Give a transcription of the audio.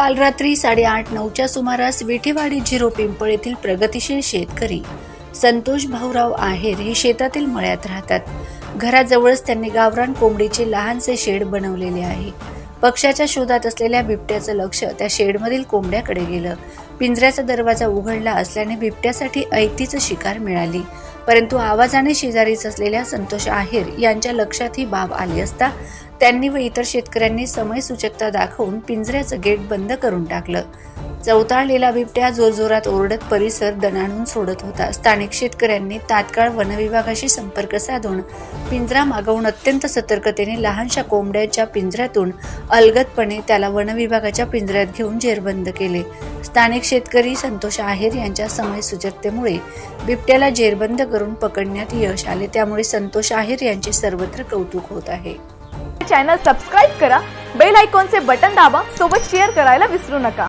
काल रात्री साडेआठ नऊच्या सुमारास विठेवाडी झिरो पिंपळ येथील प्रगतिशील शेतकरी संतोष भाऊराव आहेर हे शेतातील मळ्यात राहतात. घराजवळच त्यांनी गावरान कोंबडीचे लहानसे शेड बनवलेले आहे. पक्षाच्या शोधात असलेल्या बिबट्याचं लक्ष त्या शेडमधील कोंबड्याकडे गेलं. पिंजऱ्याचा दरवाजा उघडला असल्याने बिबट्यासाठी ऐतीचं शिकार मिळाली. परंतु आवाजाने शेजारीच असलेल्या संतोष आहेर यांच्या लक्षात ही बाब आली असता त्यांनी व इतर शेतकऱ्यांनी समयसूचकता दाखवून पिंजऱ्याचं गेट बंद करून टाकलं. चवताळलेला बिबट्या जोरजोरात ओरडत परिसर दणाणून सोडत होता. स्थानिक शेतकऱ्यांनी तात्काळ वनविभागाशी संपर्क साधून पिंजरा मागवून अत्यंत सतर्कतेने लहानशा कोंबड्याच्या पिंजऱ्यातून अलगदपणे त्याला वनविभागाच्या पिंजऱ्यात घेऊन जेरबंद केले. स्थानिक शेतकरी संतोष आहेर यांच्या समय सुजकतेमुळे बिबट्याला जेरबंद करून पकडण्यात यश आले. त्यामुळे संतोष आहेर यांचे सर्वत्र कौतुक होत आहे. चॅनल सबस्क्राईब करा. बेल आयकॉनचे बटन दाबा. सोबत शेअर करायला विसरू नका.